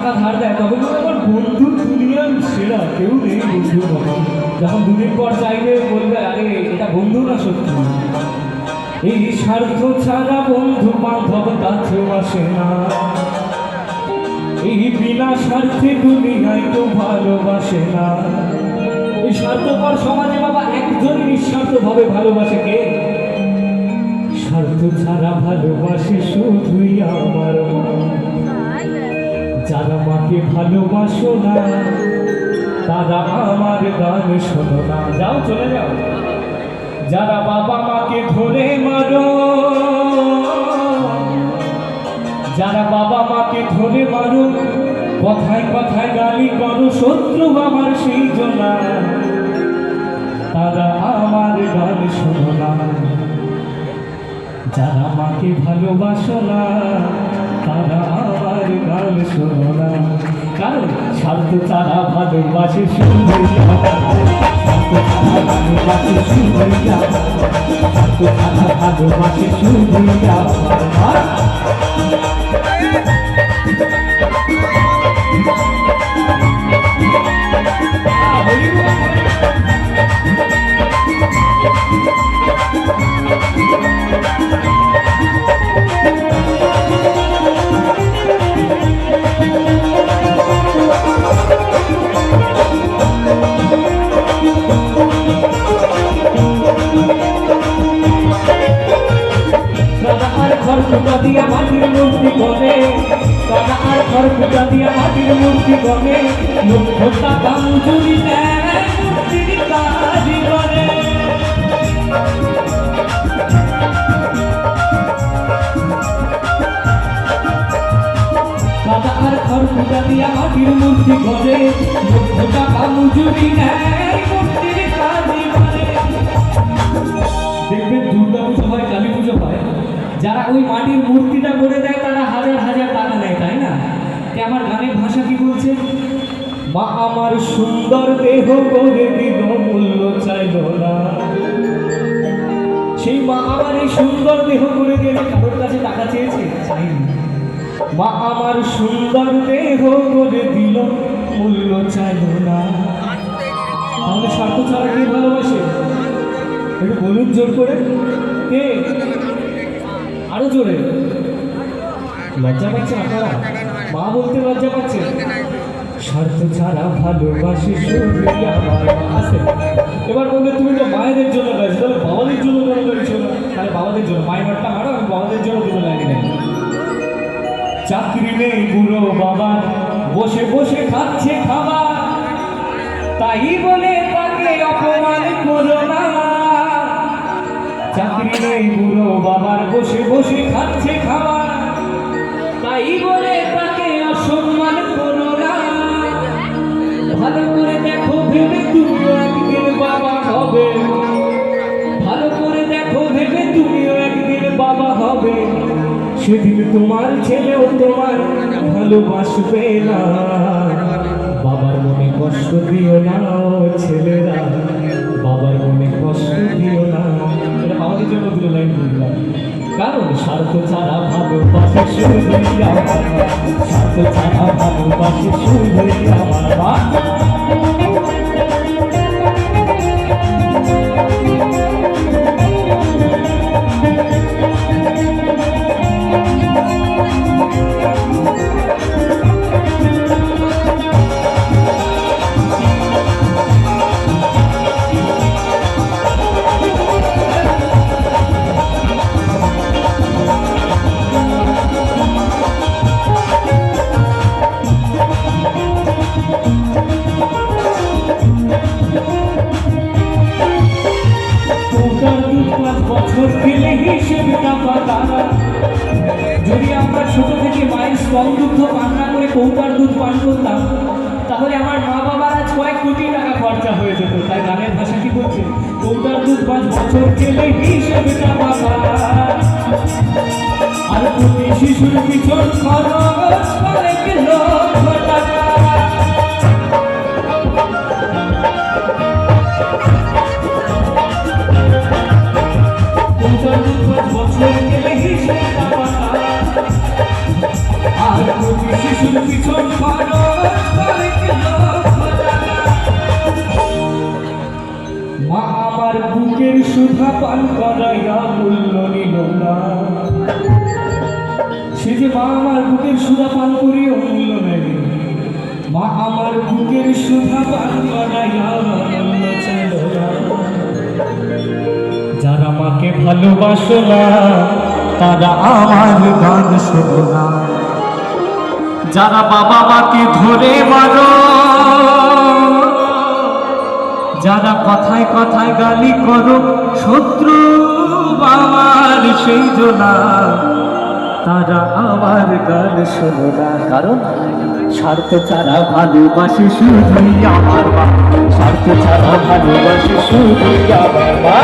টাকা ধার দেয় তখন বলে, আমার বন্ধু দুনিয়ার সেরা কেউ নেই বন্ধুর মতো যখন দুদিন পর চাইবে বলবে আরে এটা বন্ধু না সত্যি? এই স্বার্থ ছাড়া বন্ধু বান্ধব কাছেও আসে না। এই বিনা স্বার্থে দুনিয়ায় তো ভালোবাসে না। এই স্বার্থপর সমাজে বাবা একজন নিঃস্বার্থ ভাবে ভালোবাসে কে? স্বার্থ ছাড়া ভালোবাসে শুধুই আমার মা। যারা মাকে ভালোবাসো না, তারা আমার গান শোনো না। যাও, চলে যাও। যারা বাবা মাকে ধরে মারো, যারা বাবা মাকে ধরে মারো, কথায় কথায় গালি করো, শত্রু আমার সেই জনা তারা আমার গান শোনো না। যারা মাকে ভালোবাসো না স্বার্থ তারা ভালোবাসে সুন্দর ভালোবাসে সুন্দর স্বার্থ তারা ভালোবাসে সুন্দর আর খড়কুটা দিয়া মাটির মূর্তি করে লক্ষ টাকা মজুরি দেয় মূর্তির কাজ করে দাদা আর কাজ করে দেখবেন দুর্গা পুজো হয় কালী পুজো হয়। যারা ওই মাটির মূর্তিটা করে দেয়, তারা হাজার হাজার টাকা নেয়, তাই না? তে আমার গানের ভাষা কি বলছে? মা, আমার সুন্দর দেহ করে দিল, মূল্য চাইল না সেই মা, আমার এই সুন্দর দেহ করে দিয়ে কারোর কাছে টাকা চেয়েছে? চাইনি। মা, আমার সুন্দর দেহ করে দিল, মূল্য চাইল না তাহলে স্বার্থ ছাড়া কে ভালোবাসে? একটু বলুন জোর করে। কে? আরও জোরে। লজ্জা পাচ্ছে আপনারা? মা বলতে লজ্জা পাচ্ছে? স্বার্থ ছাড়া এবার বললে তুমি তো মায়েদের জন্য গাইছো, তাহলে বাবাদের জন্য কেন গাইছো তাহলে বাবাদের জন্য। মাঠটা মারো, আমি বাবাদের জন্য দুটো লাইনে গাই চাকরি নেই বুড়ো বাবা বসে বসে খাচ্ছে খাবার। তাই বলে তাকে অপমান না চাকরি নেই বুড়ো বাবার বসে বসে খাচ্ছে খাবার। তাই বলে তাকে অসম্মান করো না। ভালো করে দেখো, ভেবে তুমিও একদিন বাবা হবে। ভালো করে দেখো, ভেবে তুমিও একদিন বাবা হবে। সেদিন তোমার ছেলেও তোমার ভালোবাসবে না। বাবার মনে কষ্ট দিও না, ছেলেরা। জন্য দুটো লাইন বললাম কারণ স্বার্থ ছাড়া ভালোবাসে শুধুই আমার স্বার্থ ছাড়া ভালোবাসে মায়ের দুগ্ধ পান না করে কৌটার দুধ পান করতাম, তাহলে আমার মা বাবার আজ কয়েক কোটি টাকা খরচা হয়ে যেত। তাই গানের ভাষা কি বলছে? কৌটার দুধ পাঁচ বছর খেলে আর প্রতি শিশুর পিছন খরচ সুধা পান করাইয়া মূল্য নিল না। সে যে মা আমার বুকের সুধা পান মূল্য মা আমার বুকের সুধা পান করাইয়া মূল্য ছিল যারা মাকে ভালোবাসো না, তারা আমার গান শোনো যারা বাবা মাকে ধরে মারো যারা কথায় কথায় গালি করো, শত্রু বাবার সেই জোনা। তারা আমার গান শোনো না, কারণ স্বার্থ ছাড়া ভালোবাসি শুধুই আমার মা। স্বার্থ ছাড়া ভালোবাসে শুধুই আমার মা।